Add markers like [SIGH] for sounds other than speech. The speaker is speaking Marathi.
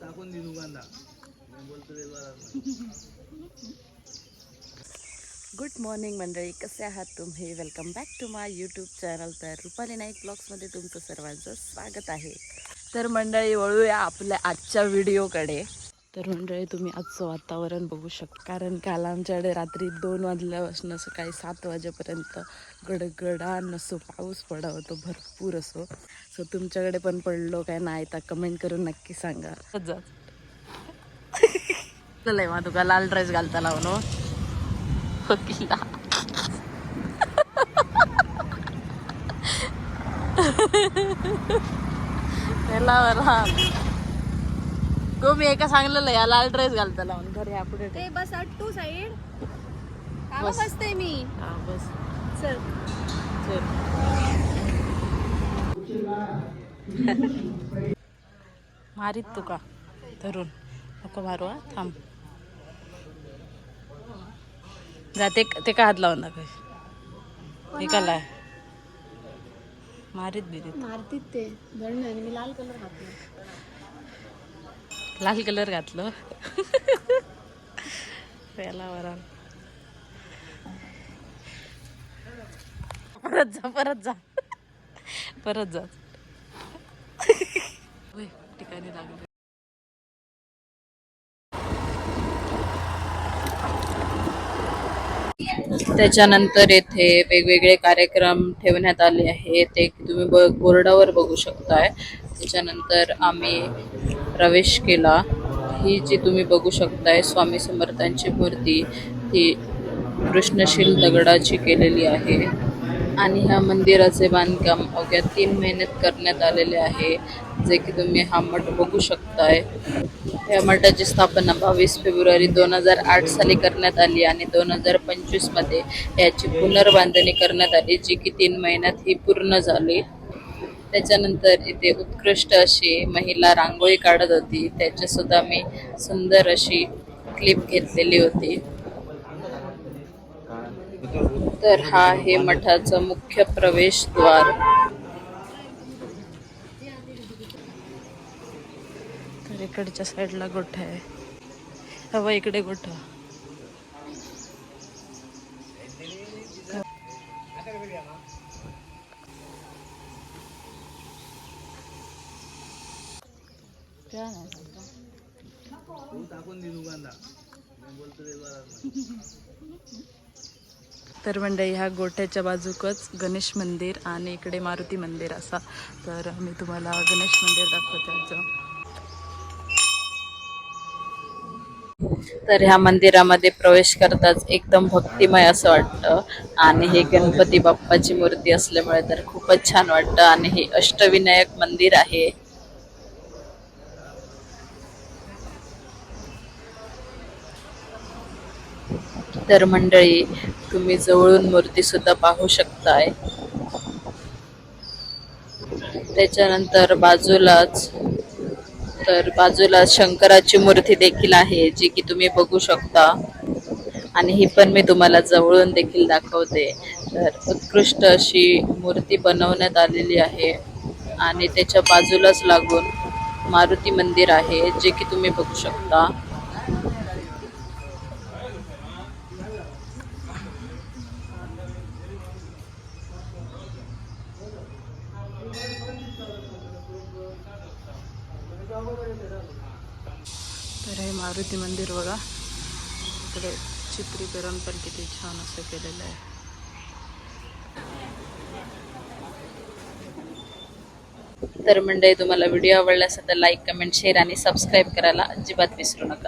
टाकून दे गुड मॉर्निंग मंडळी. कसे आहात तुम्ही? Welcome back to my YouTube channel तर रुपाली नाईक ब्लॉग्समध्ये तुमचं सर्वांचं स्वागत आहे. तर मंडळी वळूया आपल्या आजच्या व्हिडिओकडे तर मंडळी तुम्ही आजचं वातावरण बघू शकता. कारण काल आमच्याकडे रात्री दोन वाजल्यापासून सकाळी सात वाजेपर्यंत गडगडान असो पाऊस पडा होतो भरपूर असो. सो तुमच्याकडे पण पडलो काय नाही तर कमेंट करून नक्की सांगा. चला चलय मग तुका लाल ड्रेस घालता लावून हो. वकिला त्याला गो मी एका सांगलेलं या लाल ड्रेस घालता लावून. घर या पुढे. ते बस अट्टू साईड. बस. बसते मी? हा बस. चल. चल. [LAUGHS] मारीत तुका धरून. नको मारू हा थांब. जा ते ते का हात लावून दाखव. हे काला मारीत बिरीत. मारतीत ते. धरण आणि मी लाल कलर घातला. लाल कलर घातलं. त्याला वरा परत जा परत जा. परत जा. ठिकाणी लागलं. त्याच्यानंतर येथे वेगवेगळे कार्यक्रम ठेवण्यात आले आहेत. ते तुम्ही ब बोर्डावर बघू शकताय. त्याच्यानंतर आम्ही प्रवेश केला. ही जी तुम्ही बघू शकताय स्वामी समर्थांची मूर्ती ही कृष्णशील दगडाची केलेली आहे. आणि ह्या मंदिराचे बांधकाम अवघ्या तीन महिन्यात करण्यात आलेले आहे. जे की तुम्ही हा मठ बघू शकताय. या मठाची स्थापना बावीस फेब्रुवारी दोन हजार आठ साली करण्यात आली आणि दोन हजार पंचवीसमध्ये याची पुनर्बांधणी करण्यात आली जी की तीन महिन्यात ही पूर्ण झाली. त्याच्यानंतर इथे उत्कृष्ट अशी महिला रांगोळी काढत होती. त्याचीसुद्धा मी सुंदर अशी क्लिप घेतलेली होती. तर हा आहे मठाचं मुख्य प्रवेशद्वार. तर इकडच्या साईडला गोठा आहे. हवा इकडे गोठा. खेळा [LAUGHS] तर मंडळी ह्या गोठ्याच्या बाजूकच गणेश मंदिर आणि इकडे मारुती मंदिर असा. तर मी तुम्हाला गणेश मंदिर दाखवते तर ह्या मंदिरामध्ये प्रवेश करताच एकदम भक्तिमय असं वाटतं. आणि हे गणपती बाप्पाची मूर्ती असल्यामुळे तर खूपच छान वाटतं. आणि हे अष्टविनायक मंदिर आहे. तर मंडळी तुम्ही जवळून मूर्ती सुद्धा पाहू शकताय. त्याच्यानंतर बाजूलाच तर बाजूला शंकराची मूर्ती देखील आहे जी की तुम्ही बघू शकता. आणि ही पण मी तुम्हाला जवळून देखील दाखवते. तर उत्कृष्ट अशी मूर्ती बनवण्यात आलेली आहे. आणि त्याच्या बाजूलाच लागून मारुती मंदिर आहे जे की तुम्ही बघू शकता. तर हे मारुती मंदिर बघा. इकडे चित्रीकरण पण किती छान असं केलेलं आहे. तर मंडळी तुम्हाला व्हिडिओ आवडला असेल तर लाईक कमेंट शेअर आणि सबस्क्राईब करायला अजिबात विसरू नका.